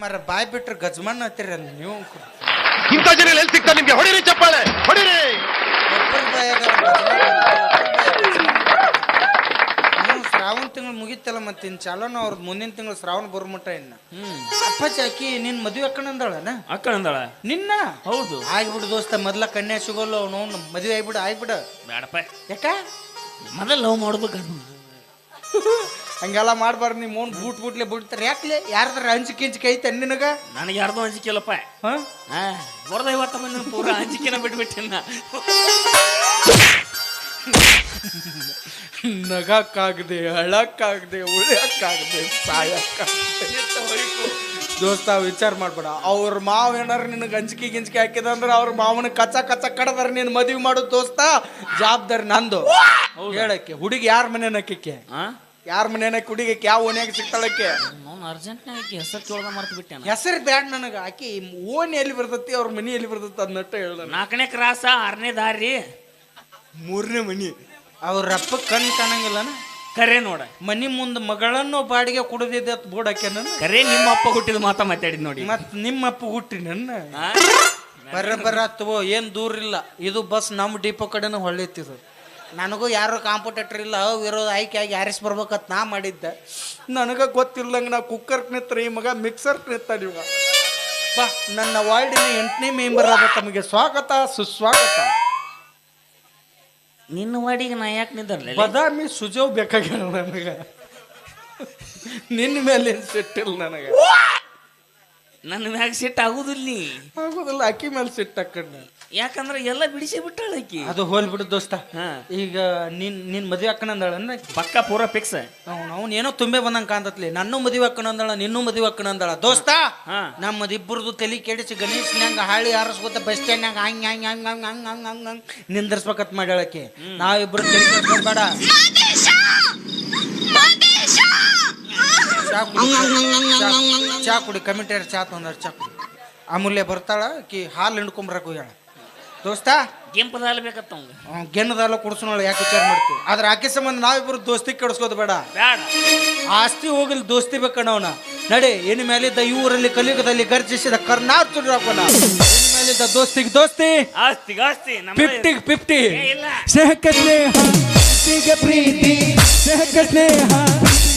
ಮರ ಬಾಯ್ ಬಿಟ್ರೆ ಗಜ್ಮನ್ ಹತ್ತಿರ ನೀವು ಇಂಥ ಜನ ಎಲ್ಲಿ ಸಿಗ್ತಾರೆ ನಿಮ್ಗೆ? ಹೊಡಿರಿ ಚಪ್ಪಾಳೆ ಹೊಡಿರಿ! ಒಬ್ಬರ ಬಾಯಾಗ ಗಜ್ಮನ್ ಹ್ಮ್, ಶ್ರಾವಣ ತಿಂಗಳು ಮುಗಿತಲ್ಲ ಮತ್ತೆ ಇನ್ ಚಾಲೋನ ಅವ್ರದ್ದು ಮುಂದಿನ ತಿಂಗಳು ಶ್ರಾವಣ ಬರುಮಟ ಇನ್ನ. ಅಪ್ಪಾಜಿ ಆಕಿ ನಿನ್ ಮದುವೆ ಅಕ್ಕನಂದಳನ ಅಕ್ಕ ಅಂದಳ ನಿನ್ನ? ಹೌದು. ಆಗ್ಬಿಡು ದೋಸ್ತ ಮೊದ್ಲ ಕಣ್ಣೆ ಸಿಗೋಲ್ಲ ಅವನು ಮದುವೆ ಆಗ್ಬಿಡು ಆಗ್ಬಿಡು. ಬೇಡಪ್ಪ ಯಾಕ? ಮೊದಲು ಲವ್ ಮಾಡ್ಬೇಕು ಹಂಗೆಲ್ಲ ಮಾಡ್ಬಾರ್ದು ನಿಮ್ಮ ಓನ್ ಬೂಟ್ ಬೂಟ್ಲೆ ಬಿಡ್ತಾರೆ. ಯಾಕ್ಲೆ? ಯಾರ್ದಾರ ಹಂಚಿಕೆ ಹಂಚಿಕೆ ಐತೆ ನಿನಗ? ನನಗೆ ಯಾರ್ದು ಅಂಜಿಕೆಲ್ಲಪ್ಪ ಇಲ್ಲಪ್ಪ ಹಾ? ಬರದ ಇವತ್ತ ಪೂರ ಅಂಜಿಕೆನ ಬಿಟ್ಬಿಟ್ಟಿನ ನಗಕ್ಕಾಗದೆ ಹಳಕ್ಕಾಗದೆ ಉಳಿಯಕ್ಕಾಗದೆ ಸಾಯಕ್ಕಾಗದೆ. ದೋಸ್ತ ವಿಚಾರ ಮಾಡ್ಬೇಡ. ಅವ್ರ ಮಾವ ಏನಾರ ನಿನಗೆ ಹಂಚಿಕೆ ಗಿಂಜಿಕೆ ಹಾಕಿದ ಅಂದ್ರೆ ಅವ್ರ ಮಾವನ ಕಚ್ಚ ಕಚ್ಚ ಕಡದಾರ ನೀನು ಮದುವೆ ಮಾಡು ದೋಸ್ತ. ಜವಾಬ್ದಾರಿ ನಂದು. ಹೇಳಕ್ಕೆ ಹುಡುಗಿ ಯಾರ ಮನೆ ನಕ್ಕಿಕ್ಕೆ ಹಾ ಯಾರ ಮನೇನ ಕುಡಿಗೆ ಯಾವ ಓನ್ಯಾಗ ಸಿಗ್ತಾಳಕ್ಕೆ ನಾನು ಅರ್ಜೆಂಟ್ನಾಗ ಆಕಿ ಹೆಸರು ಕೇಳ್ದ ಮರ್ತು ಬಿಟ್ಟೆ ಹೆಸರು ಬ್ಯಾಡ್ ನನಗೆ. ಆಕಿ ಓನ್ ಎಲ್ಲಿ ಬರ್ತತಿ ಅವ್ರ ಮನಿ ಎಲ್ಲಿ ಬರ್ತೈತಿ ಅದನ್ನಟ್ಟ ಹೇಳ್ದ ನಾಲ್ಕನೇ ಕ್ರಾಸ ಆರನೇ ದಾರಿ. ಮೂರನೇ ಮನಿ. ಅವ್ರ ಅಪ್ಪ ಕಣ್ ಕಾಣಂಗಿಲ್ಲನ? ಕರೆ ನೋಡ. ಮನಿ ಮುಂದೆ ಮಗಳನ್ನು ಬಾಡಿಗೆ ಕುಡದಿದ್ದೆ ಅಂತ ಬೋರ್ಡ್ ಹಾಕ್ಯ ನನ್ನ ಕರೆ ನಿಮ್ಮ ಅಪ್ಪ ಹುಟ್ಟಿದ ಮಾತಾ ಮಾತಾಡಿದ್ ನೋಡಿ. ಮತ್ ನಿಮ್ಮ ಅಪ್ಪ ಹುಟ್ಟಿ ನನ್ನ? ಬರ ಬರ ಏನ್ ದೂರ ಇಲ್ಲ. ಇದು ಬಸ್ ನಮ್ಮ ಡಿಪೋ ಕಡೆನೂ ಹೊಳ್ಳಿತ್ತಿದು ನನಗೂ ಯಾರು ಕಾಂಪಿಟೇಟರ್ ಇಲ್ಲ ವಿರೋಧ ಆಯ್ಕೆ ಆಗಿ ಯಾರಿಸ್ ಬರ್ಬೇಕಂತ ನಾ ಮಾಡಿದ್ದೆ. ನನಗ ಗೊತ್ತಿಲ್ಲಂಗೆ ನಾ ಕುಕ್ಕರ್ ನಿತ್ರ ಈ ಮಗ ಮಿಕ್ಸರ್ ನಿತ್ತ ಇವಾಗ. ಬಾ ನನ್ನ ವಾರ್ಡಿನ ಎಂಟನೇ ಮೆಂಬರ್ ಆದ ತಮಗೆ ಸ್ವಾಗತ ಸುಸ್ವಾಗತ. ನಿನ್ನ ವಾರ್ಡಿಗೆ ನಾ ಯಾಕೆ ನಿಂದರ್ಲಿ ಬದಾಮಿ ಸುಜವ್ ಬೇಕಾಗಿಲ್ಲ ನನಗೆ. ನಿನ್ನ ಮೇಲೆ ಸಿಟ್ಟಿಲ್ಲ ನನಗೆ. ನನ್ನ ಮ್ಯಾಗ ಸಿಟ್ ಆಗುದಿಲ್ಲ ನೀ. ಆಗೋದಿಲ್ಲ ಅಕ್ಕಿ ಮೇಲೆ ಸಿಟ್ಟು ಹಾಕಣ್ಣ. ಯಾಕಂದ್ರೆ ಎಲ್ಲ ಬಿಡಿಸಿ ಬಿಟ್ಟಾಳ ಆಕಿ ಅದು ಹೋಲ್ ಬಿಡು ದೋಸ್ತ. ಹಾ. ಈಗ ನಿನ್ ನಿನ್ ಮದ್ವೆ ಅಕ್ಕನಂದಾಳನ್ನ ಪಕ್ಕ ಪೂರ ಫಿಕ್ಸ್ ಅವ್ನು ಅವ್ನು ಏನೋ ತುಂಬೆ ಬಂದಂಗ ಕಾಂತತ್ಲಿ ನನ್ನ ಮದುವೆ ಅಕ್ಕನಂದಾಳ ನಿನ್ನೂ ಮದುವೆ ಅಕ್ಕನಂದಾಳ ದೋಸ್ತ ಹಾ. ನಮ್ಮದು ಇಬ್ಬರದು ತಲೆ ಕೆಡಿಸಿ ಗಣೇಶನ್ಯಾಗ ಹಾಳಿ ಹಾರಿಸ್ಕೊತ ಬಸ್ ಸ್ಟ್ಯಾಂಡ್ನಾಗ ಹಂಗ್ ಹಂಗ್ ಹಂಗ್ ಹಂಗ್ ಹಂಗ್ ಹಂಗ್ ಹಂಗ್ ಹಂಗ್ ನಿಂದರ್ಸ್ಬೇಕತ್ ಮಾಡ್ಯಾಳಕ್ಕೆ. ನಾವಿಬ್ರು ತಲೆ ಕೆಡ್ಸ್ಕೊಂಡ್ ಬೇಡ ಚಾ ಕುಡಿ ಚಾ- ಚಾ ಕುಡಿ ಕಮಿಟಿಯರ್ ಚಾ ತೊಂದ್ರೆ ಚಾ ಕುಡಿ. ಅಮೂಲ್ಯ ಬರ್ತಾಳ ಕಿ ಹಾಲು ಹಿಂಡ್ಕೊಂಬರಕ್ ಹೋಗ್ಯಾಳ. ದೋಸ್ತ? ಕೆಂಪದಾಲ ಬೇಕತ್ತ ಅವಂಗ. ಅವ್ನ್ ಗೆನ್ನದಲ್ಲ ಕುಡ್ಸೋಣ ಯಾಕೆ ವಿಚಾರ ಮಾಡ್ತೀವಿ ಆದ್ರೆ ಆಕೆ ಸಂಬಂಧ ನಾವಿಬ್ರು ದೋಸ್ತಿ ಕೆಡಿಸ್ಕೋದು ಬೇಡ. ಬೇಡ ಆಸ್ತಿ ಹೋಗಲಿ ದೋಸ್ತಿ ಬೇಕಣ್ಣವನ ನಡೆ ನಡಿ ಮೇಲಿದ್ದ ಈ ಊರಲ್ಲಿ ಕಲಿಯುಗದಲ್ಲಿ ಗರ್ಜಿಸಿದ ಕರ್ನಾಟಕ ಮೇಲಿದ್ದ ದೋಸ್ತಿಗೆ ದೋಸ್ತಿ. ಆಸ್ತಿ ಆಸ್ತಿ ನಮ್ಮ ಫಿಫ್ಟಿಗೆ ಫಿಫ್ಟಿ. ಇಲ್ಲ. ಸ್ನೇಹಕ ಸ್ನೇಹ ಪ್ರೀತಿಗೆ ಪ್ರೀತಿ ಸ್ನೇಹಕ ಸ್ನೇಹ.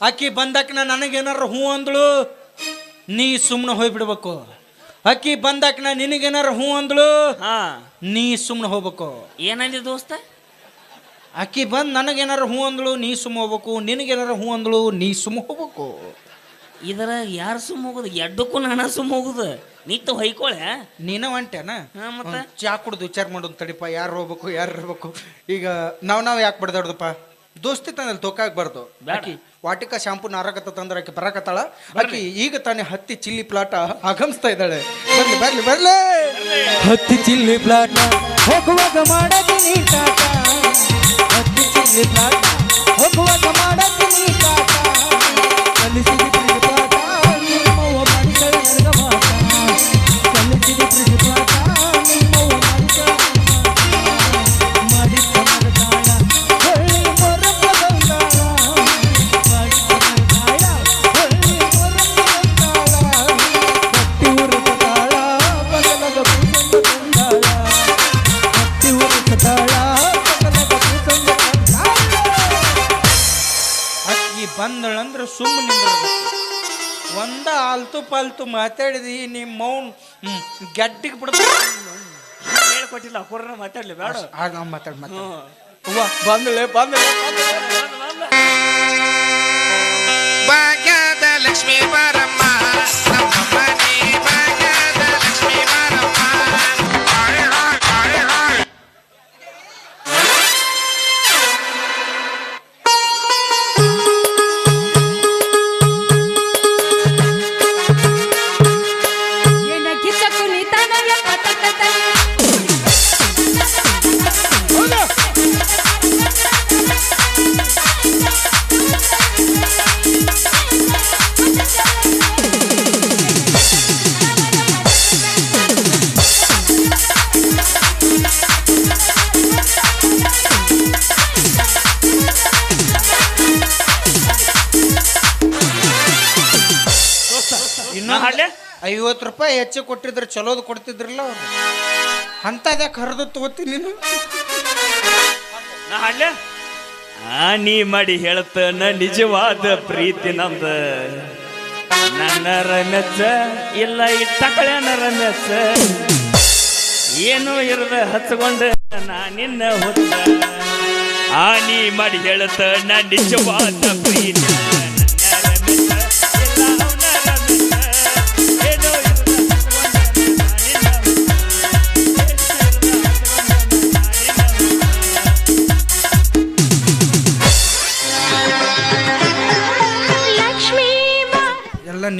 ಅಕ್ಕಿ ಬಂದಾಕಿನ ನನಗೇನಾರು ಹೂ ಅಂದಳು ನೀ ಸುಮ್ಮನೆ ಹೋಗ್ಬಿಡ್ಬೇಕು. ಅಕ್ಕಿ ಬಂದಾಕಿನ ನಿನಗೇನಾರ ಹೂ ಅಂದಳು ಹಾ. ನೀ ಸುಮ್ಮನೆ ಹೋಗ್ಬೇಕು. ಏನಂದಿ ದೋಸ್ತ? ಅಕ್ಕಿ ಬಂದು ನನಗೇನಾರ ಹೂ ಅಂದಳು ನೀ ಸುಮ್ಮ ಹೋಗ್ಬೇಕು. ನಿನಗೇನಾರ ಹೂ ಅಂದಳು ನೀ ಸುಮ್ಮ ಹೋಗ್ಬೇಕು. ಇದರ ಯಾರು ಸುಮ್ಮ ಹೋಗುದು? ಎಡ್ಡಕ್ಕೂ ನಾನು ಸುಮ್ಮ ಹೋಗುದು. ನಿತ್ತು ಹೊಯ್ಕೊಳೆ. ನೀನ ಹೊಂಟೇನ ಹಾ, ಮತ್ತೆ? ಚಾ ಕುಡ್ದು ವಿಚಾರ ಮಾಡೋದು ತಡಿಪ. ಯಾರು ಹೋಗ್ಬೇಕು ಯಾರು ಇರ್ಬೇಕು? ಈಗ ನಾವ್ ನಾವ್ ಯಾಕೆ ಬಡ್ದಾಡ್ದಪ್ಪ? ದೋಸ್ತಿ ತಂದ್ರೆ ತೋಕಾಗಬಾರ್ದು. ಆಕಿ ವಾಟಿಕ ಶಾಂಪು ನಾರಕತ ತಂದ್ರೆ ಆಕಿ ಬರಕತ್ತಾಳ. ಆಕಿ ಈಗ ತಾನೇ ಹತ್ತಿ ಚಿಲ್ಲಿ ಪ್ಲಾಟ ಆಗಮಿಸ್ತಾ ಇದ್ದಾಳೆ. ಬರ್ಲಿ ಬರ್ಲಿ ಬರ್ಲಿ. ಹತ್ತಿ ಚಿಲ್ಲಿ ಪ್ಲಾಟ ಹೋಗುವಾಗ ಮಾಡತೀನಿ ಟಾಟ ಹತ್ತಿ ಚಿಲ್ಲಿ ಪ್ಲಾಟ ಹೋಗುವಾಗ ಮಾಡತೀನಿ ಟಾಟ ಕಲಿಸಿದ ಪ್ರೀತಿ ಪಾಲ್ತು ಮಾತಾಡಿದಿ ನಿಮ್ಮ ಮೌನ್ ಗಡ್ಡಿಗೆ ಬಿಡ್ಬೇಕು ಹೇಳ್ಕೊಟ್ಟಿಲ್ಲ ಅಕ್ಕೋರ್ನ ಮಾತಾಡ್ಲಿ ಬೇಡ. ಆಗ ಮಾತಾಡ್ ಮಾತಾಡ. ಬಂದಳೆ ಬಂದಳೆ ಭಾಗ್ಯದ ಲಕ್ಷ್ಮೀ ಬಾರಮ್ಮ ಐವತ್ತು ರೂಪಾಯಿ ಹೆಚ್ಚು ಕೊಟ್ಟಿದ್ರೆ ಚಲೋದು ಕೊಡ್ತಿದ್ರಲ್ಲ ಅವ್ರು? ಅಂತದ್ಯಾಕೆ ಹರಿದು ತಗೋತೀನಿ ನೀನು? ಆ, ನೀ ಮಾಡಿ ಹೇಳತ್ತನ ನಿಜವಾದ ಪ್ರೀತಿ ನಮ್ದ ನನ್ನ ರಮೆಚ್ಚ ಇಲ್ಲ ಇಟ್ಟ ಕಳ್ಯಾನ ರಮೆಚ್ಚ ಏನೋ ಇರದ ಹಚ್ಕೊಂಡ ನಾ ನಿನ್ನ ಹೊತ್ತ. ಆ, ನೀ ಮಾಡಿ ಹೇಳತ್ತ ನಾ ನಿಜವಾದ ಪ್ರೀತಿ. ನನ್ನ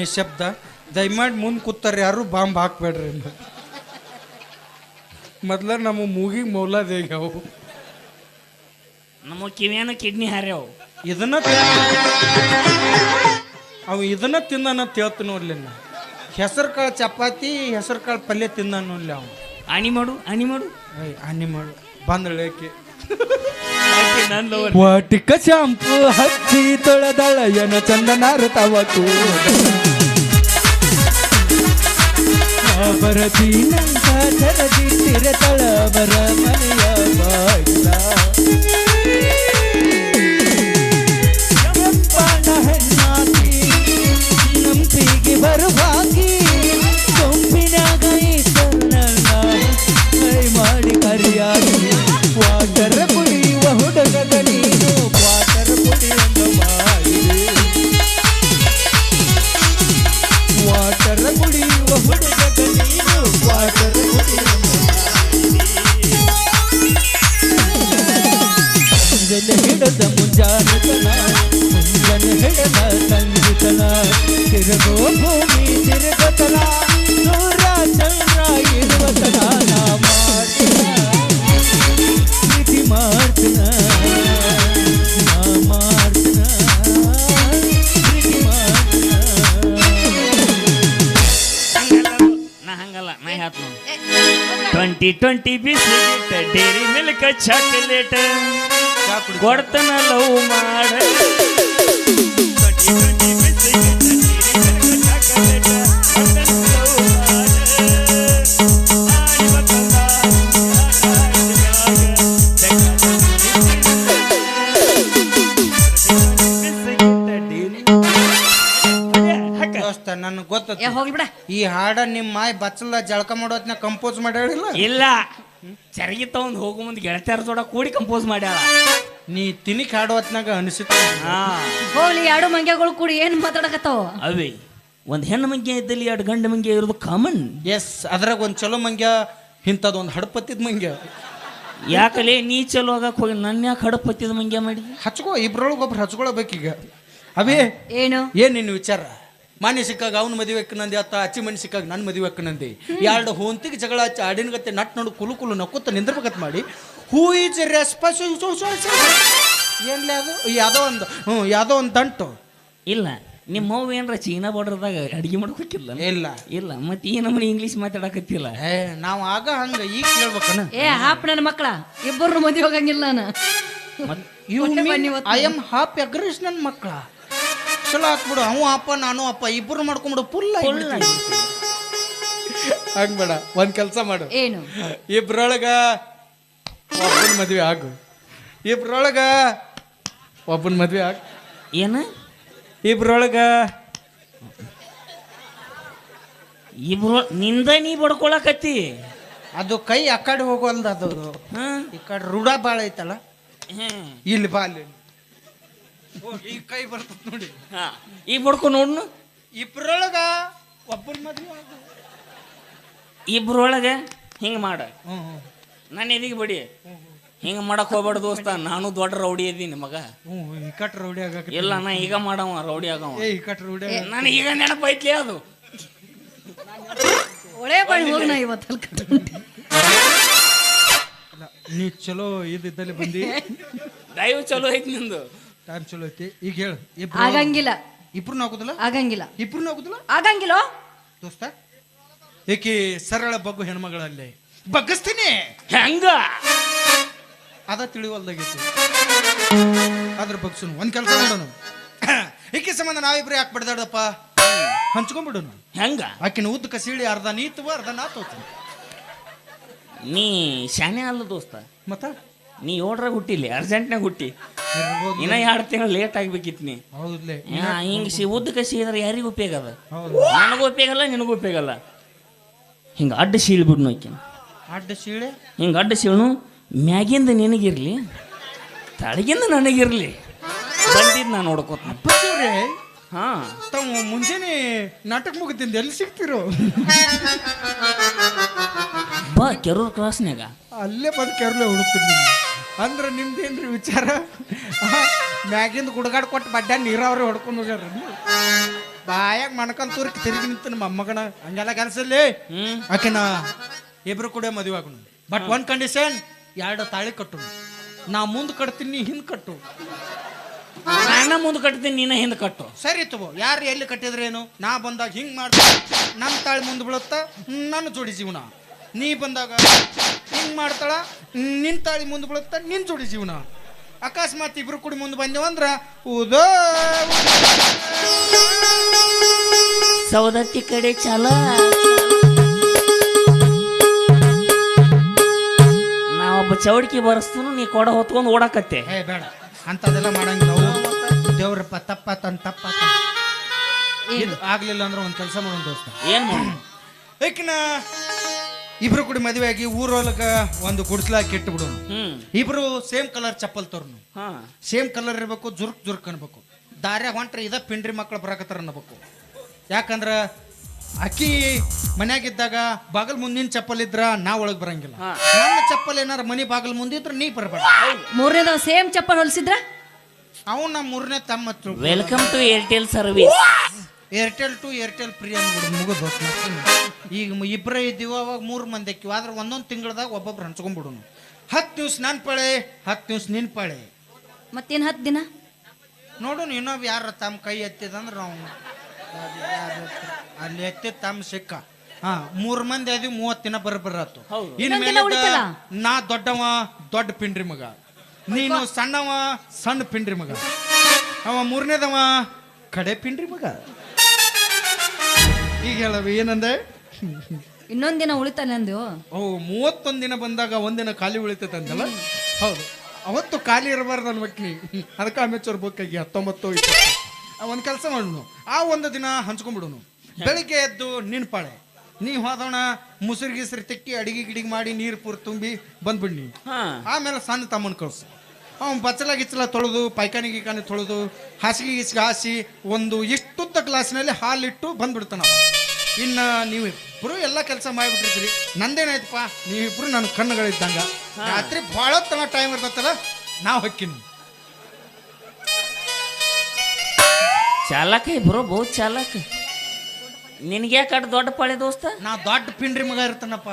ನಿಶಬ್ದ ದಯಮಾಡಿ ಮುಂದೆ ಕೂತಾರೆ ಯಾರು ಬಾಂಬ್ ಹಾಕ್ಬೇಡ್ರಿ ಮೊದ್ಲ ನಮ್ಮ ಮೂಗಿ ಮೌಲ ಅವು ನಮ್ಮ ಕಿವಿಯನ್ನು ಕಿಡ್ನಿ ಹಾರ್ಯಾವು. ಇದನ್ನ ಅವು ಅವ ಇದನ್ನ ತಿಂದಾನ ತೇಳ್ತ ನೋಡ್ಲಿ ಹೆಸರು ಕಾಳು ಚಪಾತಿ ಹೆಸರು ಕಾಳು ಪಲ್ಯ ತಿನ್ನ ನೋಡ್ಲಿ ಅವನು ಅಣಿ ಮಾಡು ಅಣಿ ಮಾಡು. ಅನ್ನಿ ಮಾಡು. lover. ವಾಟಿಕ ಶಾಂಪು ಹಚ್ಚಿ ತೊಳೆದಳ ಏನ ಚಂದನಾರ ತವಕು. ಬರತೀನಂತ ತೆರದಿ ತಿರತಳ ಬರ chocolate, ಕೊಡ್ತನ love ಮಾಡ. ಆಡಿ ಬತ್ತಲ್ಲ, ಆಕಾಶದಾಗ, ದೋಸ್ತ ನನಗೆ ಗೊತ್ತ ಏ ಹೋಗ್ಲಿ ಬಿಡ ಈ ಹಾಡ ನಿಮ್ಮ ಮಾಯ್ ಬಚ್ಚಲ ಜಳಕ ಮಾಡೋತ್ನ ಕಂಪೋಸ್ ಮಾಡ್ಯಾಳಿಲ್ಲ? ಇಲ್ಲ. ಚರಗಿ ತಗೊಂಡ್ ಹೋಗೋ ಮುಂದೆ ಗೆಳತಿಯರ ಜೋಡ ಕೂಡಿ ಕಂಪೋಸ್ ಮಾಡ್ಯಾಳ. ನೀ ತಿನಿ ಹಾಡೋ ಹೊತ್ನಾಗ ಅನಿಸುತ್ತ ಹಾ. ಹೋಗ್ಲಿ ಎರಡು ಮಂಗ್ಯಗಳು ಕೂಡಿ ಏನ್ ಮಾತಾಡಕತ್ತಾವ? ಅವೇ ಒಂದ್ ಹೆಣ್ಣು ಮಂಗ್ಯ ಇದ್ದಲ್ಲಿ ಎರಡು ಗಂಡು ಮಂಗ್ಯ ಇರೋದು ಕಾಮನ್ ಎಸ್ ಅದ್ರಾಗ ಒಂದ್ ಚಲೋ ಮಂಗ್ಯ ಇಂಥದ್ದು ಒಂದು ಹಡಪತ್ತಿದ ಮಂಗ್ಯ. ಯಾಕಲೆ ನೀ ಚಲೋ ಆಗಕ್ ಹೋಗಿ ನನ್ನ ಯಾಕೆ ಹಡಪತ್ತಿದ ಮಂಗ್ಯ ಮಾಡಿ ಹಚ್ಕೋ ಇಬ್ರೊಳಗೆ ಒಬ್ರು ಹಚ್ಕೊಳ್ಬೇಕೀಗ. ಅವೇ ಏನು? ಏನ್ ನಿನ್ನ ವಿಚಾರ? ಮಾನ್ಯ ಸಿಕ್ಕಾಗ ಅವ್ನ ಮದುವೆ ನಂದಿ ಅತ್ತ ಅಚ್ಚಿ ಮನೆ ಸಿಕ್ಕಾಗ ನನ್ನ ಮದುವೆ ನಂದಿ ಎರಡು ಹೊಂತಿಗೆ ಜಗಳ ಹಚ್ಚಿ ಆಡಿನಗತ್ತೆ ನಟ್ ನೋಡು ಕುಲು ಕುಲು ನಕ್ಕುತ್ತ ನಿಂದ್ರಬೇಕತ್ ಮಾಡಿ ಹೂ ಈಸ್ ರೆಸ್ಪಾನ್ಸ್ ಏನ್ಲೇ ಅದು? ಯಾವುದೋ ಒಂದು ಹ್ಞೂ ಯಾವುದೋ ಒಂದು ದಂಟು. ಇಲ್ಲ ನಿಮ್ಮ ಅವ್ವ ಏನ್ರ ಚೀನಾ ಬಾರ್ಡರ್ದಾಗ ಅಡಿಗೆ ಮಾಡ್ಬೇಕಿಲ್ಲ ಇಲ್ಲ. ಇಲ್ಲ ಮತ್ತೆ ಈ ನಮ್ಮನೆ ಇಂಗ್ಲೀಷ್ ಮಾತಾಡಕತ್ತಿಲ್ಲ? ಏ ನಾವು ಆಗ ಹಂಗ ಈಗ ಕೇಳ್ಬೇಕನ ಏ ಹಾಪ್ ನನ್ನ ಮಕ್ಕಳ ಇಬ್ಬರು ಮದುವೆ ಹೋಗಂಗಿಲ್ಲ ನಾನು. ಐ ಎಂ ಹಾಪ್ ಅಗ್ರೀಸ್ ನನ್ನ ಮಕ್ಕಳ? ಚಲೋ ಹಾಕ್ಬಿಡು ಅವ ಅಪ್ಪ ನಾನು ಅಪ್ಪ ಇಬ್ಬರು ಮಾಡ್ಕೊಂಬಿಡು ಫುಲ್ ಹಂಗ್ ಬೇಡ ಒಂದ್ ಕೆಲಸ ಮಾಡು. ಏನು? ಇಬ್ರೊಳಗ ಒಬ್ಬನ ಮದ್ವೆ ಆಗು. ಇಬ್ರೊಳಗ ಒಬ್ಬನ ಮದ್ವೆ ಆಗ. ಏನ? ಇಬ್ರೊಳಗ ಇಬ್ರು ನಿಂದ ನೀ ಬಡ್ಕೊಳಕತ್ತಿ. ಅದು ಕೈ ಆ ಕಡೆ ಹೋಗೋಲ್ದ ಅದು. ಹಾ. ಈ ಕಡೆ ರೂಢ ಬಾಳ ಐತಲ್ಲ? ಹ್ಮ್. ಇಲ್ಲಿ ಬಾ ಅಲ್ಲಿ. ಈ ಕೈ ಬರ್ತದ ನೋಡಿ. ಹಾ ಈ ಬಡ್ಕೊ ನೋಡ್ನು? ಇಬ್ರೊಳಗ ಒಬ್ಬನ ಮದುವೆ ಇಬ್ರೊಳಗೆ ಹಿಂಗ ಮಾಡ. ನಾನು ಎದಿಗೆ ಬಿಡಿ. ಹಿಂಗ ಮಾಡಕ್ ಹೋಗ್ಬೇಡ ದೋಸ್ತ ನಾನು ದೊಡ್ಡ ರೌಡಿ ಇದೀನಿ ಮಗ. ಹ್ಞೂ ಈ ಕಟ್ ರೌಡಿ ಆಗ ಇಲ್ಲ ನಾ ಈಗ ಮಾಡವ ರೌಡಿ ಆಗವ. ಏ ಈ ಕಟ್ ರೌಡಿ ನಾನು ಈಗ ನೆನಪೈತ್ಲಿ ಅದು. ಒಳ್ಳೆ ಬಣ್ಣ ಹೋಗಿ ನಾ ಇವತ್ತು ನೀ ಚಲೋ ಇದ್ದಲ್ಲಿ ಬಂದಿ. ದಯವು ಚಲೋ ಐತಿ ನಿಂದು. ಟೈಮ್ ಚಲೋ ಐತಿ. ಈಗ ಹೇಳು. ಇಬ್ರು ಆಗಂಗಿಲ್ಲ. ಇಬ್ರು ಆಗುದಿಲ್ಲ? ಆಗಂಗಿಲ್ಲ. ಇಬ್ರು ಆಗುದಿಲ್ಲ? ಆಗಂಗಿಲ್ಲ. ದೋಸ್ತ ಏಕೆ ಸರಳ ಬಗ್ಗು ಹೆಣ್ಮಗಳಲ್ಲಿ. ಬಗ್ಗಿಸ್ತೀನಿ. ಹೆಂಗ? ಅದ ತಿಳಿವಲ್ದಾಗೈತಿ. ಅದ್ರ ಬಗ್ಸುನು. ಒಂದ್ ಕೆಲಸ ಮಾಡೋನು. ಈಕೆ ಸಂಬಂಧ ನಾವಿಬ್ರು ಯಾಕೆ ಬಡ್ದಾಡಪ್ಪ ಹಂಚ್ಕೊಂಡ್ಬಿಡೋನು. ಹೆಂಗ? ಆಕಿನ ಉದ್ದ ಕಸಿಳಿ ಅರ್ಧ ನೀತು ಅರ್ಧ ನಾ ತೋತೀನಿ ನೀ ಶಾನೆ ಅಲ್ಲ ದೋಸ್ತ. ಮತ್ತ? ನೀ ಏಳರಾಗ ಹುಟ್ಟಿಲಿ ಅರ್ಜೆಂಟ್ನಾಗ ಹುಟ್ಟಿ. ಇನ್ನ ಎರಡು ತಿಂಗಳು ಲೇಟ್ ಆಗ್ಬೇಕಿತ್ತು ನೀ. ಹಿಂಗೆ ಸಿ ಉದ್ದಕ್ಕೆ ಸೀದ್ರೆ ಯಾರಿಗೂ ಉಪಯೋಗ ಅದ? ನನಗೂ ಉಪಯೋಗ ಅಲ್ಲ ನಿನಗೂ ಉಪಯೋಗ ಅಲ್ಲ. ಹಿಂಗೆ ಅಡ್ಡ ಸೀಳ್ಬಿಡ್ನು ಆಕಿನ ಅಡ್ಡ ಸೀಳೆ ಹಿಂಗೆ ಅಡ್ಡ ಸೀಳ್ನು ಮ್ಯಾಗಿಂದ ನಿನಗಿರ್ಲಿ ತಳಗಿಂದ ನನಗಿರ್ಲಿ. ಬಂದಿದ್ದು ನಾನು ನೋಡ್ಕೋತ ಹಾಂ. ತಾವು ಮುಂಜಾನೆ ನಾಟಕ ಮುಗಿದಿಂದ ಎಲ್ಲಿ ಸಿಗ್ತಿರೋ? ಬಾ ಕೆರೂರ್ ಕ್ರಾಸ್ನ್ಯಾಗ ಅಲ್ಲೇ ಬಂದು ಕೆರಲೇ ಹುಡುಕ್ತೀನಿ. ನಿಮ್ಗೆ ಅಂದ್ರೆ ನಿಮ್ದೇನ್ರಿ ವಿಚಾರ? ಮ್ಯಾಗಿಂದ ಗುಡ್ಗಾಡ್ ಕೊಟ್ಟು ಬಡ್ಡ ನೀರಾವರಿ ಹೊಡ್ಕೊಂಡು ಹೋಗ್ಯಾರ ಬಾಯಾಗ ಮಣ್ಕೊಂಡ್ ತೂರ್ಕ್ ತಿರುಗಿ ನಿಂತ ನಮ್ಮ ಮೊಮ್ಮಗನ ಹಂಗೆಲ್ಲ ಕೆಲಸಲ್ಲಿ ಆಕೆನ ಇಬ್ರು ಕೂಡ ಮದುವೆ ಆಗೋಣ. ಬಟ್ ಒನ್ ಕಂಡೀಷನ್ ಎರಡು ತಾಳಿ ಕಟ್ಟು. ನಾ ಮುಂದೆ ಕಟ್ತೀನಿ ನೀ ಹಿಂದೆ ಕಟ್ಟು. ನಾನು ಮುಂದೆ ಕಟ್ತೀನಿ ನೀನ ಹಿಂದೆ ಕಟ್ಟು. ಸರಿ ತಗೋ ಯಾರು ಎಲ್ಲಿ ಕಟ್ಟಿದ್ರೇನು? ನಾ ಬಂದಾಗ ಹಿಂಗ್ ಮಾಡ್ತೀನಿ. ನಮ್ಮ ತಾಳಿ ಮುಂದೆ ಬೀಳುತ್ತಾ? ನನ್ನ ಜೋಡಿ ಜೀವನ. ನೀ ಬಂದಾಗ ಹಿಂಗ್ ಮಾಡ್ತಾಳ ನಿನ್ ತಾಳಿ ಮುಂದೆ ಬೀಳುತ್ತಾ ನಿನ್ ಜೋಡಿ ಜೀವನ. ಅಕಸ್ಮಾತ್ ಇಬ್ರು ಕೂಡಿ ಮುಂದೆ ಬಂದೇವಂದ್ರ ಉದೋ ಸೌದತ್ತಿ ಕಡೆ ಚಾಲ. ಒಬ್ಬ ಚೌಡಿಕೆ ಬರಸ್ತನು ನೀ ಕೊಡ ಹೊತ್ಕೊಂಡು ಓಡಾಕತ್ತೆ. ಏ ಬೇಡ ಅಂತದೆಲ್ಲ ಮಾಡಂಗಿಲ್ಲ ಅವು ದೇವ್ರಪ್ಪ ತಪ್ಪ ತನ್ ತಪ್ಪ ಇದು ಆಗ್ಲಿಲ್ಲ ಅಂದ್ರೆ ಒಂದು ಕೆಲಸ ಮಾಡೋಣ ದೋಸ್ತ. ಏನ್ ಮಾಡು ಏಕಿನ ಇಬ್ರು ಕೂಡ ಮದುವೆ ಆಗಿ ಊರೊಳಗ ಒಂದು ಗುಡ್ಸ್ಲಾಕಿ ಇಟ್ಟು ಬಿಡೋನು ಇಬ್ರು ಸೇಮ್ ಕಲರ್ ಚಪ್ಪಲ್ ತೋರ್ನು. ಹಾ. ಸೇಮ್ ಕಲರ್ ಇರಬೇಕು ಜುರ್ಕ್ ಜುರ್ಕ್ ಅನ್ಬೇಕು. ದಾರ್ಯಾಗ ಹೊಂಟ್ರೆ ಇದ ಪಿಂಡ್ರಿ ಮಕ್ಳು ಬರಾಕತ್ತಾರ ಅನ್ಬೇಕು. ಯಾಕಂದ್ರ ಅಕ್ಕಿ ಮನ್ಯಾಗಿದ್ದಾಗ ಬಾಗಲ್ ಮುಂದಿನ ಚಪ್ಪಲ್ ಇದ್ರ ನಾ ಒಳಗ್ ಬರಂಗಿಲ್ಲ. ನನ್ನ ಚಪ್ಪಲ್ ಏನಾರ ಮನಿ ಬಾಗಲ್ ಮುಂದಿದ್ರ ನೀ ಬರಬೇಡ. ಮೂರನೇದ ಸೇಮ್ ಚಪ್ಪಲ್ ಹೊಲಿಸಿದ್ರ? ಅವ್ನ ನಮ್ಮ ಮೂರನೇ ತಮ್ಮ welcome to Airtel service Airtel to Airtel free ಅಂದ್ಬಿಡು ಮುಗಿದು ಈಗ ಮ- ಇಬ್ರೇ ಇದ್ದೀವಿ ಅವಾಗ ಮೂರು ಮಂದಿ ಅಕ್ಕಿವಿ ಆದ್ರೆ ಒಂದೊಂದು ತಿಂಗಳದಾಗ ಒಬ್ಬೊಬ್ರು ಹಂಚ್ಕೊಂಡ್ಬಿಡೋನು. ಹತ್ತು ದಿವ್ಸ ನನ್ನ ಪಾಳೆ ಹತ್ತು ದಿವ್ಸ ನಿನ್ನ ಪಾಳೆ ಮತ್ತೇನು ಹತ್ತು ದಿನ? ನೋಡು ಇನ್ನೊಬ್ಬ ಯಾರ ತಮ್ಮ ಕೈ ಎತ್ತಿದಂದ್ರೆ ನಾವು ಅಲ್ಲಿ ಎತ್ತಿದ ತಮ್ಮ ಸಿಕ್ಕ. ಹಾ ಮೂರು ಮಂದಿ ಅದಿ ಮೂವತ್ತು ದಿನ ಬರಬರಾತು ಇನ್ನೊಂದ್ ನಾ ದೊಡ್ಡವ ದೊಡ್ಡ ಪಿಂಡ್ರಿ ಮಗ. ನೀನು ಸಣ್ಣವ ಸಣ್ಣ ಪಿಂಡ್ರಿ ಮಗ. ಅವ ಮೂರನೇದವ ಕಡೆ ಪಿಂಡ್ರಿ ಮಗ. ಈಗ ಹೇಳವ ಏನಂದೆ? ಇನ್ನೊಂದಿನ ದಿನ ಉಳಿತಾನೆ ಅಂದು ಓ ಮೂವತ್ತೊಂದು ದಿನ ಬಂದಾಗ ಒಂದಿನ ಖಾಲಿ ಉಳಿತೈತೆ ಅಂತಲ್ಲ ಹೌದು. ಅವತ್ತು ಖಾಲಿ ಇರಬಾರ್ದು ಅನ್ಬೇಕು ನೀ ಅದಕ್ಕೆ ಅಮೆಚೂರ್ ಬುಕ್ಕಾಗಿ ಹತ್ತೊಂಬತ್ತು ಇಪ್ಪತ್ತು. ಒಂದು ಕೆಲಸ ಮಾಡೋಣ. ಆ ಒಂದು ದಿನ ಹಂಚ್ಕೊಂಡ್ಬಿಡೋನು ಬೆಳಿಗ್ಗೆ ಎದ್ದು ನಿನ್ ಪಾಳೆ. ನೀ ಹೋದೋಣ ಮುಸುರಿ ಗಿಸ್ರಿ ತಿಕ್ಕಿ ಅಡಿಗೆ ಗಿಡಿಗೆ ಮಾಡಿ ನೀರು ಪೂರ್ ತುಂಬಿ ಬಂದ್ಬಿಡ್ನಿ ಹಾ. ಆಮೇಲೆ ಸಣ್ಣ ತಮ್ಮನ ಕಳ್ಸು. ಅವ್ನು ಬಚ್ಚಲ ಗಿಚ್ಚಲ ತೊಳೆದು ಪೈಖಾನಿ ಗಿಕಾನಿ ತೊಳೆದು ಹಾಸಿಗೆ ಗಿಸಿಗೆ ಹಾಸಿ ಒಂದು ಇಷ್ಟುದ್ದ ಗ್ಲಾಸ್ನಲ್ಲಿ ಹಾಲಿಟ್ಟು ಬಂದ್ಬಿಡ್ತಾನ. ಇನ್ನು ನೀವಿಬ್ಬರು ಎಲ್ಲ ಕೆಲಸ ಮಾಡಿಬಿಟ್ಟಿರ್ತೀರಿ. ನಂದೇನಾಯ್ತಪ್ಪ? ನೀವಿಬ್ರು ನನ್ನ ಕಣ್ಣುಗಳಿದ್ದಂಗ. ರಾತ್ರಿ ಭಾಳ ತನ ಟೈಮ್ ಇರ್ತತ್ತಲ್ಲ ನಾವು ಹೊಕ್ಕಿನಿ. ಚಾಲಕ ಬ್ರೋ ಬಹು ಚಾಲಕ. ನಿನ್ಗೆ ಯಾಕೆ ದೊಡ್ಡ ಪಾಳೆ ದೋಸ್ತ? ನಾ ದೊಡ್ಡ ಪಿಂಡ್ರಿ ಮಗ ಇರ್ತಾನಪ್ಪ.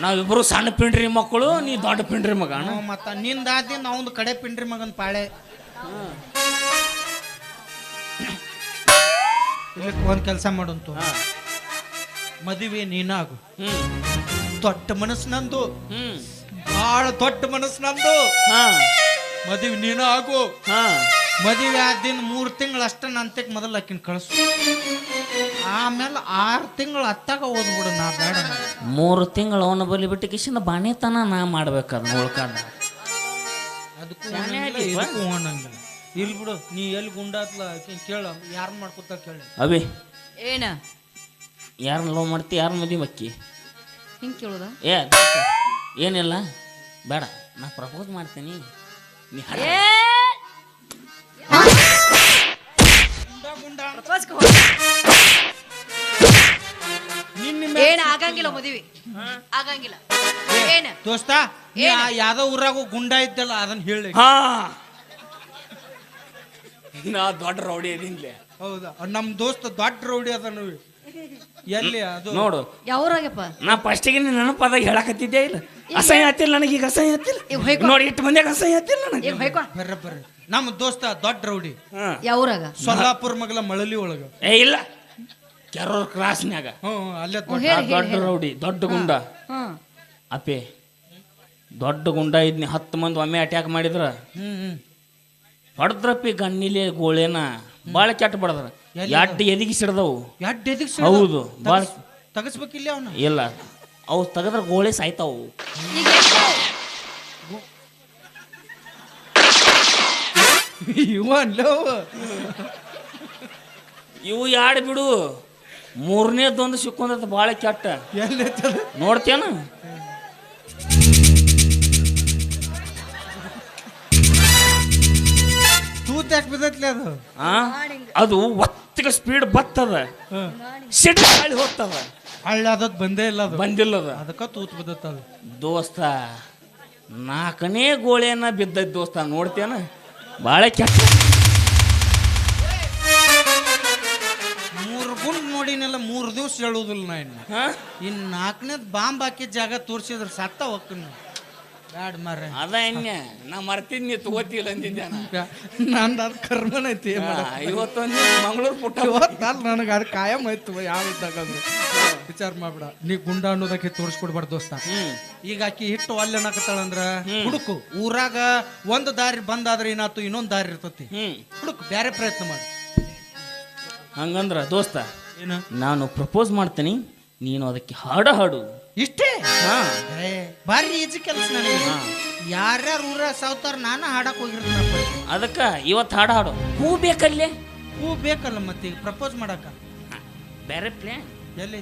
ನಾವಿಬ್ರು ಸಣ್ಣ ಪಿಂಡ್ರಿ ಮಕ್ಕಳು ನೀ ದೊಡ್ಡ ಪಿಂಡ್ರಿ ಮಗ ಅಣ್ಣ. ಮತ್ತ ನಿಂದಾದಿ ನಾವೊಂದು ಕಡೆ ಪಿಂಡ್ರಿ ಮಗನ್ ಪಾಳೆ. ಒಂದ್ ಒಂದು ಕೆಲಸ ಮಾಡಂತು ಹಾ. ಮದುವೆ ನೀನಾಗು. ಹ್ಮ್. ದೊಡ್ಡ ಮನಸ್ಸು ನಂದು. ಹ್ಮ್. ಭಾಳ ದೊಡ್ಡ ಮನಸ್ಸು ನಂದು. ಹಾ. ಮದುವೆ ನೀನು ಆಗು ಹಾ. ಮದುವೆ ಆದಿನ ಮೂರು ತಿಂಗಳು ಅಷ್ಟ ನಂತಕ್ಕೆ ಮೊದಲು ಆಕಿನ ಕಳಿಸು. ಆಮೇಲೆ ಆರು ತಿಂಗಳು ಅತ್ತಾಗ ಓದ್ಬಿಡು ನಾ ಬೇಡ. ಮೂರು ತಿಂಗಳು ಅವನ ಬಲಿ ಬಿಟ್ಟು ಕಿಶನ್ ಬಾಣೆತನ ನಾ ಅದಕ್ಕೂ ಉಣ್ಣಂಗಿಲ್ಲ, ಆಗಿಪ್ಪ. ಇದಕ್ಕೂ ಉಣ್ಣಂಗಿಲ್ಲ ಇಲ್ಲಿ. ಬಿಡು ನೀ ಎಲ್ಲಿ ಗುಂಡಾತ್ಲ ಆಕಿನ್ ಕೇಳ ಯಾರು ಮಾಡ್ಕೊತ ಕೇಳಿ. ಅವಿ ಏನ? ಯಾರನ್ನ ಲವ್ ಮಾಡ್ತಿ ಯಾರ ಮದಿ ಮಕ್ಕಿ ಹಿಂಗ್ ಕೇಳುದ? ಏ ಏನಿಲ್ಲ ಬೇಡ ನಾ ಪ್ರಪೋಸ್ ಮಾಡ್ತೀನಿ. ನೀ ಹರ. ಏ ಏನ್ ಆಗಂಗಿಲ್ಲ ಮದುವೆ? ಆಗಂಗಿಲ್ಲ. ಏನ? ದೋಸ್ತ ಯಾವ್ದೋ ಊರಾಗ ಗುಂಡ ಇದ್ದಲ್ಲ ಅದನ್ನ ಹೇಳಿ. ಹಾ. ನಾ ದೊಡ್ಡ ರೌಡಿ ಅದಿನ್ಲೆ. ಹೌದಾ? ನಮ್ ದೋಸ್ತ ದೊಡ್ಡ ರೌಡಿ ಅದ ನೀವು ಎಲ್ಲಿ ಅದು? ನೋಡು. ಯಾವ್ರಾಗಪ್ಪ ನಾ ಫಸ್ಟಿಗೆ ನೆನಪದಾಗ ಹೇಳಕತ್ತಿದ್ದೆ ಇಲ್ಲ. ಅಸಹ್ಯ ಆತಿಲ್ಲ ನನಗೆ ಈಗ ಅಸಹ್ಯ ಹೊಯ್ಕೊ. ನೋಡಿ ಇಟ್ಟು ಮಂದಿಯಾಗ ಅಸಹ್ಯ ಆತಿಲ್ಲ ನನಗೆ. ಬರ್ರ ಬರ್ರಿ. ನಮ್ಮ ದೋಸ್ತ ದೊಡ್ಡ ರೌಡಿ. ಯಾವ ಯಾವ್ರಾಗ? ಸೊಲ್ಲಾಪುರ ಮಗಲ ಮಳಲಿ ಒಳಗ. ಏ ಇಲ್ಲ. ಕೆರೋರ್ ಕ್ರಾಸ್ನ್ಯಾಗ. ಅಲ್ಲೇ ದೊಡ್ಡ ಹೇಳಿ, ದೊಡ್ಡ ಹೇಳಿ. ರೌಡಿ ದೊಡ್ಡ ಗುಂಡ. ಹಾ ಅಪ್ಪೆ ದೊಡ್ಡ ಗುಂಡ ಇದ್ನಿ ಹತ್ತು ಮಂದಿ ಒಮ್ಮೆ ಅಟ್ಯಾಕ್ ಮಾಡಿದ್ರ. ಹ್ಮ್ ಹ್ಮ್. ಹೊಡೆದ್ರಪ್ಪಿ ಗಣ್ಣಿಲೆ ಗೋಳೇನ ಭಾಳ ಕೆಟ್ಟ ಬಡದ್ರ. ಎಡ್ ಎದಿಗೆ ಸಿಡ್ದವು ಎಡ್ ಎದಕ್ ಹೌದು, ಬಾಳ- ತಗಸ್ಬೇಕಿಲ್ಲ ಅವನು ಇಲ್ಲ. ಅವು ತೆಗದ್ರ ಗೋಳೆ ಸಾಯ್ತಾವು. ಈಗ ಇವ ಲವ್ ಇವು ಯಾಡ್ ಬಿಡು. ಮೂರನೇದೊಂದು ಸಿಕ್ಕೊಂಡದ ಭಾಳ ಕೆಟ್ಟ. ಎಲ್ಲಿ ನೋಡ್ತೇನ? ತೂತ್ ಯಾಕೆ ಬಿದ್ದತ್ಲೆ ಅದು? ಆ? ಅದು ಒತ್ತಿಗೆ ಸ್ಪೀಡ್ ಬತ್ತದ. ಸಿಡ್ ಗಾಳಿ ಹೋಗ್ತದ. ಹಳ್ಳ ಅದದ್ ಬಂದೇ ಇಲ್ಲ ಅದು. ಬಂದಿಲ್ಲ ಅದಕ್ಕ ತೂತ್ ಬಿದ್ದತ್ತ ಅದು. ದೋಸ್ತ ನಾಲ್ಕನೇ ಗೋಳೆನ ಬಿದ್ದೈತ್ ದೋಸ್ತ ನೋಡ್ತೇನ? ಭಾಳ ಕೆಟ್ಟ. ಮೂರು ಗುಂಡ್ ನೋಡಿನೆಲ್ಲ ಮೂರು ದಿವ್ಸ ಹೇಳುವುದಿಲ್ಲ ನಾ ಇನ್ನು. ಇನ್ನು ಇನ್ ನಾಲ್ಕನೇದ್ ಬಾಂಬ್ ಹಾಕಿದ ಜಾಗ ತೋರಿಸಿದ್ರೆ ಸತ್ತ ಹೋಗ್ತೀನಿ. ಬ್ಯಾಡ್ ಮಾರ್ರೆ. ಅದ ಎಣ್ಣೆ. ನಾ ನೀ ತಗೋತಿಲ್ಲ ಅಂದಿದ್ದೆ ನಾ. ನಂದು ಅದು ಕರ್ಮನ ಐತಿ ಏನ್? ಇವತ್ತೊಂದು ಮಂಗಳೂರು ಪುಟ್ಟ ಇವತ್ತಲ್ಲ ನನಗೆ ಅದು ಕಾಯಂ ಆಯ್ತು ಯಾವ ಇದ್ದಾಗಂದ್ರೆ. ವಿಚಾರ ಮಾಡ್ಬಿಡ. ನೀ ಗುಂಡ ಅನ್ನೋದಕ್ಕೆ ತೋರಿಸ್ಕೊಡ್ಬಾರ್ದು ದೋಸ್ತ. ಹ್ಮ್. ಈಗ ಆಕಿ ಹಿಟ್ಟು ಅಲ್ಲಿ ಅನ್ನಕತ್ತಾಳಂದ್ರ ಹುಡುಕು ಊರಾಗ ಒಂದು ದಾರಿ ಬಂದಾದ್ರೆ ಏನಾತು ಇನ್ನೊಂದು ದಾರಿ ಇರ್ತತಿ. ಹ್ಮ್. ಹುಡುಕು ಬೇರೆ ಪ್ರಯತ್ನ ಮಾಡಿ. ಹಂಗಂದ್ರ ದೋಸ್ತ ಏನ? ನಾನು ಪ್ರಪೋಸ್ ಮಾಡ್ತೀನಿ ನೀನು ಅದಕ್ಕೆ ಹಾಡ ಹಾಡು. ಇಷ್ಟೇ? ಹಾ. ಏ, ಭಾರಿ ಈಜಿ ಕೆಲಸ ನನಗೆ. ಯಾರ್ಯಾರು ಊರ ಸಾವ್ತಾರ ನಾನು ಹಾಡಕ್ ಹೋಗಿರ್ತೀನಪ್ಪ ಅದಕ್ಕ ಇವತ್ತು ಹಾಡು ಹಾಡು. ಹೂ ಬೇಕಲ್ಲೇ? ಹೂ ಬೇಕಲ್ಲ ಮತ್ತೆ ಈಗ ಪ್ರಪೋಸ್ ಮಾಡಕ ಬೇರೆ ಪ್ಲಾನ್ ಎಲ್ಲಿ?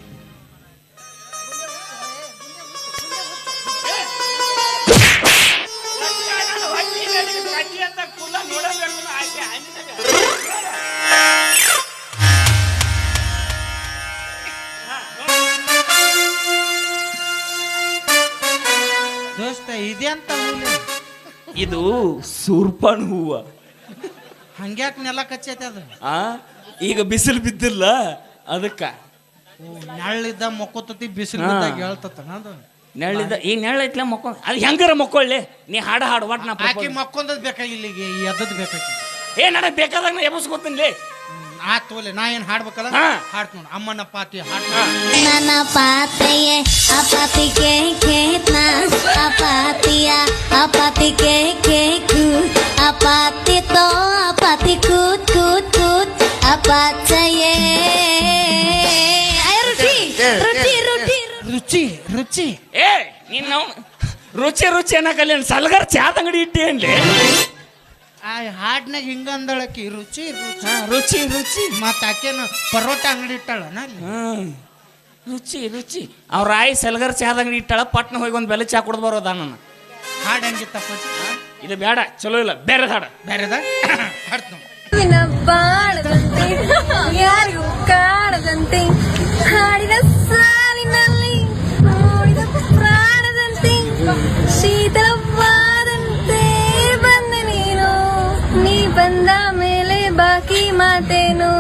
ಇದು ಸೂರ್ಪಣ ಹೂವ. ಹಂಗ್ಯಾಕ್ ನೆಲ ಕಚ್ಚೈತೆ ಅದು? ಆ? ಈಗ ಬಿಸಿಲು ಬಿದ್ದಿಲ್ಲ ಅದಕ್ಕ. ನೆಳ್ಳಿದ್ದ ಮೊಕ್ಕೋತತಿ ಬಿಸಿಲು. ಬಿದ್ದಾಗ ಹೇಳ್ತತನ ಅದು? ನೆಳ್ಳಿದ ಈಗ ನೆಳ್ಳೈತ್ಲ ಮಕ್ಕೊ ಅದು ಹೆಂಗಾರ ಮಕ್ಕೊಳ್ಳಿ ನೀ ಹಾಡ ಹಾಡು ಒಟ್ಟು ನಾ ಆಕಿ ಮಕ್ಕೊಂದದ್ ಬೇಕಾಗಿಲ್ಲ ಈಗ ಎದ್ದದ್ ಬೇಕಾಗಿ ಏ ನನಗೆ ಬೇಕಾದಾಗ ನಾ ಎಬ್ಬಿಸ್ಕೊತೀನಿ ಆತ್ ತೋಲೆ ನಾ ಏನ್ ಹಾಡ್ಬೇಕಲ್ಲ? ಹಾ. ಹಾಡ್ತ ನೋಡು. ಅಮ್ಮನ ಪಾತಿ ಹಾಡ್ ನನ್ನ ಪಾತೆಯೇ ಅಪಾತಿಗೆ ಖೇತ್ನ ಅಪಾತಿಯ ಅಪಾತಿಗೆ ಕೇಕು ಅಪಾತಿ ತೋ ಅಪಾತಿ ಕೂತ್ ಕೂತ್ ಕೂತ್ ಅಪಾಚಯೇ. ಅಯ್ಯ, ರುಚಿ. ರುಚಿ ರುಚಿ. ರುಚಿ ರುಚಿ. ಏ ನಿನ್ನ ರುಚಿ ರುಚಿ ಅನ್ನಕಲ್ಲಿ ಸಲ್ಗರ್ ಚಾದ ಅಂಗಡಿ ಇಟ್ಟಿ ಅನ್ಲಿ ಆ ಹಾಡ್ನಾಗ ಹಿಂಗ ಅಂದಳಕಿ ರುಚಿ ರುಚಿ ಹಾ, ರುಚಿ ರುಚಿ. ಮತ್ತ ಆಕೇನು ಪರೋಟ ಅಂಗಡಿ ಇಟ್ಟಾಳನ ಅಲ್ಲಿ? ಹ್ಮ್ ರುಚಿ ರುಚಿ. ಅವ್ರ ಆಯಿ ಸೆಲ್ಗರ್ ಚಹಾದ ಅಂಗಡಿ ಇಟ್ಟಾಳ ಪಟ್ನ ಹೋಗಿ ಒಂದು ಬೆಲೆ ಚಹಾ ಕುಡ್ದು ಬರೋದ ನನ್ನ ಹಾಡ್ ಹೆಂಗಿತ್ತಪ್ಪ ಇದು ಬೇಡ ಚಲೋ ಇಲ್ಲ ಬೇರೆ ಹಾಡ. ಬೇರೆದ? ಹಾಡ್ತು ಬಾಳದಂತೆ ಯಾರಿಗೂ ಕಾಣದಂತೆ ಹಾಡಿದ ಮಾತೇನು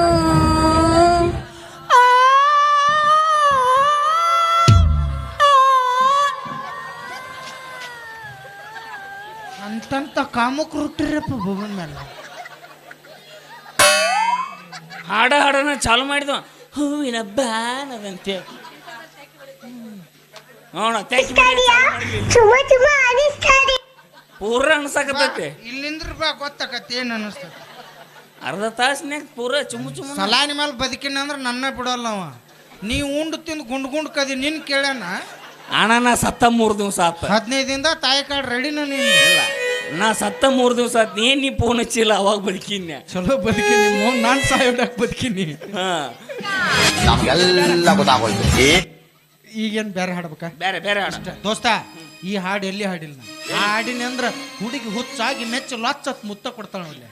ಅಂತಂತ ಕಾಮಕ್ ಹುಟ್ಟಿರಪ್ಪ ಭೂಮನ್ ಮೇಲೆ ಹಾಡ ಹಾಡನ ಚಾಲು ಮಾಡಿದ್ವ ಹೂವಿನ ಬಾನದಂತೆ ನೋಡ ಪೂರ ಅನ್ಸಕತ್ತೈತಿ ಇಲ್ಲಿಂದ್ರ ಬಾ ಗೊತ್ತಾಕತಿ ಏನ್ ಅನಸ್ತದ ಅರ್ಧ ತಾಸ್ನ್ಯಾಗ ಪೂರ ಚುಮ್ಮು ಚುಮ್ಮು ಸಲಾನಿ ಮೇಲೆ ಬದುಕಿನ ಅಂದ್ರೆ ನನ್ನ ಬಿಡಲ್ಲ ಅವ. ನೀ ಉಂಡು ತಿಂದು ಗುಂಡ್ ಗುಂಡ್ ಕದಿ ನಿನ್ ಕೇಳ್ಯಾನ? ಅಣ್ಣ ನಾ ಸತ್ತ ಮೂರು ದಿವಸ ಆತ. ಹದಿನೈದಿಂದ ತಾಯಿ ಕಾಡ್ ರೆಡಿನ ನೀನು? ಇಲ್ಲ. ನಾ ಸತ್ತ ಮೂರು ದಿವಸ ಆತ್. ಏನ್ ನೀ ಫೋನ್ ಹಚ್ಚಿಲ್ಲ ಅವಾಗ ಬದುಕಿನ್ಯ ಚಲೋ ಬದುಕಿನಿ ಮೋನ್ ನಾನ್ ಸಾಯೋಡಕ್ ಬದುಕಿನಿ? ಹಾ. ನಮ್ಗೆಲ್ಲ ಗೊತ್ತಾಗೋಯ್ತು. ಏ ಈಗೇನ್ ಬೇರೆ ಹಾಡ್ಬೇಕಾ? ಬೇರೆ ಬೇರೆ ಅಷ್ಟೇ. ದೋಸ್ತ ಈ ಹಾಡು ಎಲ್ಲಿ ಹಾಡಿಲ್ಲ ನಾ. ಆ ಹಾಡಿನ ಅಂದ್ರ ಹುಡುಗಿ ಹುಚ್ಚಾಗಿ ಮೆಚ್ಚು ಲಚ್ಚತ್ ಮುತ್ತ ಕೊಡ್ತಾಳ ನೋಡ್ಲಿ.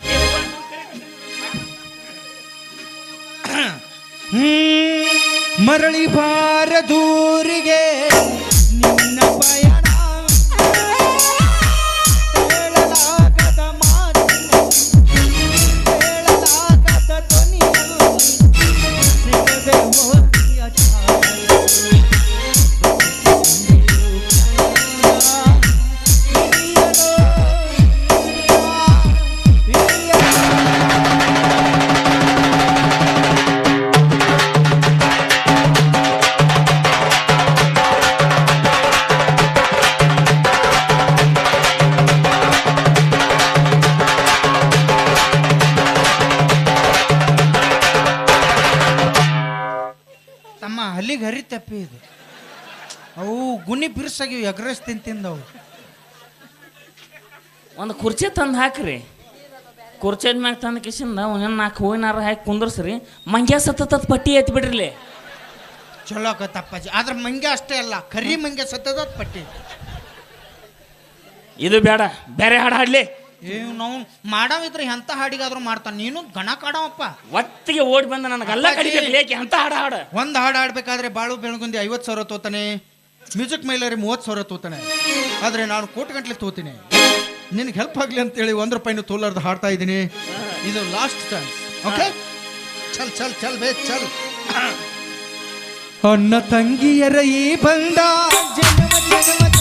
ಮರಳಿ ಬಾರ ದೂರಿಗೆ ನಿನ್ನ ಪಯಣ ತಮ್ಮ ಹಲ್ಲಿಗೆ ಹರಿ ತಪ್ಪಿ ಇದು. ಅವು ಗುಣಿ ಬಿರ್ಸಾಗಿವು ಎಗ್ರೆಸ್ ತಿಂತಿಂದವು ಒಂದು ಕುರ್ಚಿ ತಂದು ಹಾಕ್ರಿ. ಕುರ್ಚಿ ಮ್ಯಾಗ ತಂದು ಕಿಶಿಂದ ಒಂದೊಂದು ನಾಲ್ಕು ಹೂವಿನಾರ ಹಾಕಿ ಕುಂದ್ರಸ್ರಿ. ಮಂಗ್ಯ ಸತ್ತದ ಪಟ್ಟಿ ಎತ್ತಿ ಬಿಡ್ರಿ. ಚಲೋ ತಪ್ಪಾಜಿ ಆದ್ರೆ ಮಂಗ್ಯ ಅಷ್ಟೇ ಅಲ್ಲ ಕರಿ ಮಂಗ್ಯ ಸತ್ತದ ಪಟ್ಟಿ. ಇದು ಬೇಡ ಬೇರೆ ಹಾಡು ಹಾಡ್ಲಿ. ನಾವು ಮಾಡವಿದ್ರೆ ಎಂತ ಹಾಡಿಗಾದ್ರೂ ಮಾಡ್ತಾನೆ. ನೀನು ಗಣ ಕಾಡವಪ್ಪ. ಒತ್ತಿಗೆ ಓಡಿ ಬಂದ ನನಗೆ ಎಲ್ಲ ಕಡಿಬೇಕು ಎಂತ ಹಾಡ ಹಾಡು? ಹಾಡು ಒಂದು ಹಾಡು ಆಡ್ಬೇಕಾದ್ರೆ ಬಾಳು ಬೆಳಗುಂದಿ ಐವತ್ತು ಸಾವಿರ ತೋತಾನೆ. ಮ್ಯೂಸಿಕ್ ಮೈಲರಿ ಮೂವತ್ತು ಸಾವಿರ ತೋತಾನೆ. ಆದರೆ ನಾನು ಕೋಟಿ ಗಂಟ್ಲೆ ತೋತೀನಿ. ನಿನಗೆ ಹೆಲ್ಪ್ ಆಗಲಿ ಅಂತೇಳಿ ಒಂದು ರೂಪಾಯಿನೂ ತೋಲಾರ್ದು ಹಾಡ್ತಾ ಇದ್ದೀನಿ. ಇದು ಲಾಸ್ಟ್ ಚಾನ್ಸ್ ಓಕೆ ಚಲ್ ಚಲ್ ಚಲ್ ಬೇ ಚಲ್. ಅಣ್ಣ ತಂಗಿಯರ ಈ ಬಂದ. ಜನ್ಮ ಜನ್ಮದ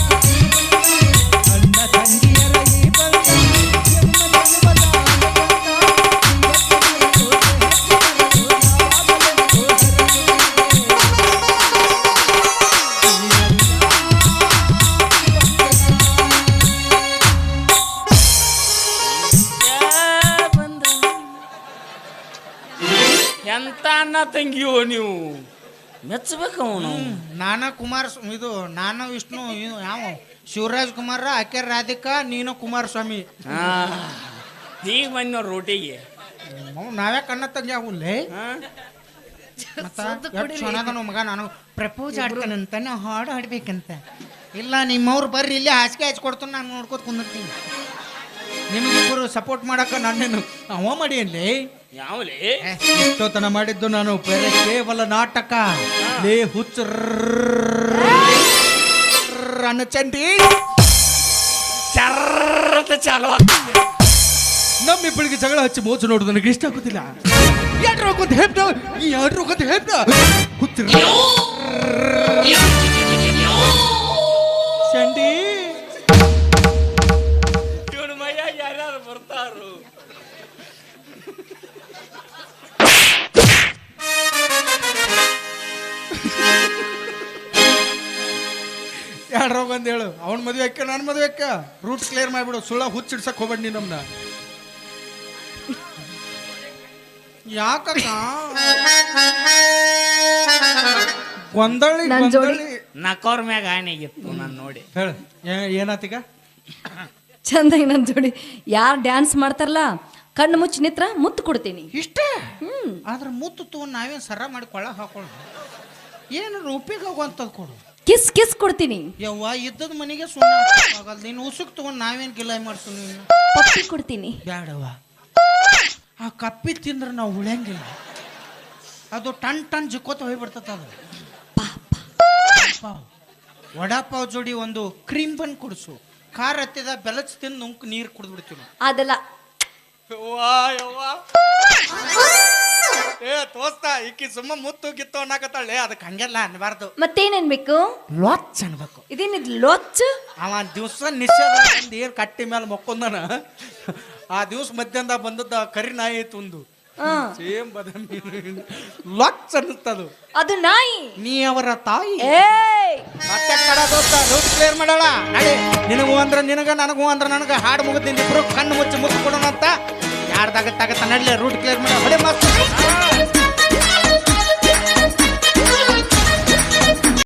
ಮೆಚ್ಚಬೇಕು ಅವನು ನಾನ ಕುಮಾರ ಇದು ನಾನು ವಿಷ್ಣು ಯಾವ? ಶಿವರಾಜ್ ಕುಮಾರ ಆಕೆ ರಾಧಿಕಾ ನೀನು ಕುಮಾರಸ್ವಾಮಿ. ಈಗ ಬಂದ್ ರೋಟಿಗೆ. ನಾವ್ಯಾ ನಾವೇ ಕಣ್ಣ ತಂಗಿ ಆಗುಲ್ಲೇ? ಮತ್ತ ಮಗ ನಾನು? ಪ್ರಪೋಸ್ ಆಡ್ತಾನಂತಾನೆ ಹಾಡು ಹಾಡ್ಬೇಕಂತ. ಇಲ್ಲ ನಿಮ್ಮವ್ರು ಬರ್ರಿ ಇಲ್ಲೇ ಹಾಸಿಗೆ ಹಚ್ಕೊಡ್ತಾನೆ ನಾನು ನೋಡ್ಕೊತ ಕುಂದಿರ್ತೀನಿ. ನಿಮಗಿಬ್ಬರು ಸಪೋರ್ಟ್ ಮಾಡಕ್ಕ ನಾನೇನು ಅವ ಮಾಡಿ ಅಲ್ಲಿ ಯಾವಲೇ ಎಷ್ಟೋತನ ಮಾಡಿದ್ದು ನಾನು ಬೇರೆ ಕೇವಲ ನಾಟಕ. ಲೇ ಹುಚ್ಚ ಚಂಡಿ. ಚರ್ರತ ಚಾಲು ನಮ್ಮಿಬ್ಬಳಿಗೆ ಜಗಳ ಹಚ್ಚಿ ಮೋಜು ನೋಡುದು ನನಗೆ ಇಷ್ಟ ಆಗುದಿಲ್ಲ. ಎರಡು ಹೋಗೋದು ಈ ಎರಡು ಹೋಗೋದು ಹೇಪ್ಟ ಹುಚ್ಚ ಚಂಡಿ. ಎರಡು ಬಂದು ಹೇಳು? ಅವ್ನ ಮದುವೆ ಅಕ್ಕ ನನ್ನ ಮದುವೆ ಅಕ್ಕ ರೂಟ್ ಕ್ಲಿಯರ್ ಮಾಡ್ಬಿಡು ಸುಳ್ಳ ಹುಚ್ಚಿಡ್ಸಕ್ ಹೋಗ್ಬೇಡಿ ನೀ ನಮ್ನ ಯಾಕಕ್ಕ? ಗೊಂದಳಿ ನನ್ ಜೋಡಿ. ಗೊಂದಳಿ ನಕೋರ್ ಮ್ಯಾಗ ಆನೆಗಿತ್ತು ನಾನು ನೋಡಿ. ಹೇಳು ಏನಾತೀಗ ಚಂದಾಗಿ ನನ್ನ ಜೋಡಿ. ಯಾರು ಡ್ಯಾನ್ಸ್ ಮಾಡ್ತಾರಲ್ಲ ಕಣ್ಣು ಮುಚ್ಚಿ ನಿತ್ರ ಮುತ್ತು ಕೊಡ್ತೀನಿ. ಇಷ್ಟೇ? ಆದ್ರೆ ಮುತ್ತು ತಗೊಂಡು ನಾವೇನು ಸರ ಮಾಡಿ ಕೊಳ್ಳ ಹಾಕೊಳ್ಳ ಏನು ರೂಪಿಗೆ ಹೋಗುವಂಥದ್ದು ಕೊಡು. ಕಿಸ್ ಕಿಸ್ ಕೊಡ್ತೀನಿ. ಯವ್ವ ಇದ್ದದ ಮನೆಗೆ ಸುಮ್ಮನೆ ಆಗಲ್ಲ. ನೀನು ಉಸುಕ್ ತಗೊಂಡು ನಾವೇನು ಗಿಲಾಯ್ ಮಾಡ್ತೀನಿ ನೀನು? ಪಪ್ಪಿ ಕೊಡ್ತೀನಿ. ಬ್ಯಾಡವ್ವ. ಆ ಕಪ್ಪಿ ತಿಂದ್ರೆ ನಾವು ಉಳಿಯಂಗಿಲ್ಲ. ಅದು ಟನ್ ಟನ್ ಜಿಕ್ಕೋತ ಹೋಗ್ಬಿಡ್ತದ ಅದು. ಪಾವ್. ವಡಾಪಾವ್ ಜೋಡಿ ಒಂದು ಕ್ರೀಮ್ ಬನ್ ಕುಡಿಸು. ಖಾರ ಹತ್ತಿದ ಬೆಲಚ್ ತಿಂದು ನುಂಕ್ ನೀರು ಕುಡಿದ್ಬಿಡ್ತೀವಿ. ಅದೆಲ್ಲ. ಏ ತೋಸ್ತ ಈಕಿ ಸುಮ್ಮ ಮುತ್ತು ಗಿತ್ತು ಅನ್ನಕತ್ತಾಳೆ ಅದಕ್ಕೆ ಹಂಗೆಲ್ಲ ಅನ್ಬಾರ್ದು. ಮತ್ತೇನೇನ್ಬೇಕು? ಲೊಚ್ ಅನ್ಬೇಕು. ಇದೇನಿದ್ ಲೊಚ್ಚ? ಅವ ದಿವಸ ನಿಷೇಧ ಬಂದು ಏನು ಕಟ್ಟಿ ಮೇಲೆ ಮಕ್ಕೊಂದನ? ಆ ದಿವಸ ಮಧ್ಯಾಹ್ನ ಬಂದದ್ದ ಕರಿ ನಾಯಿ ಐತು ಒಂದು ಹಾ. ಸೇಮ್ ಬದಮಿ. ಲೊಚ್ ಅನ್ನಿಸ್ತದು ಅದು ನಾಯಿ. ನೀ ಅವರ ತಾಯಿ. ಏಯ್! ಮತ್ತೆ ಕಡ ದೋಸ್ತ ರೂಟ್ ಕ್ಲಿಯರ್ ಮಾಡಲ್ಲ ನಡಿ. ನಿನಗೂ ಅಂದ್ರೆ ನಿನಗ ನನಗೂ ಅಂದ್ರೆ ನನಗ ಹಾಡು ಮುಗಿದಿಂದ ಇಬ್ರು ಕಣ್ಣು ಮುಚ್ಚಿ ಮುತ್ತು ಕೊಡೋಣ ಅಂತ ಆರ್ದಾಗ ತಗತ್ತ ನಡ್ಲೆ ರೂಟ್ ಕ್ಲಿಯರ್ ಮಾಡಿ. ಹೊಡೆ ಮಸ್ತ್.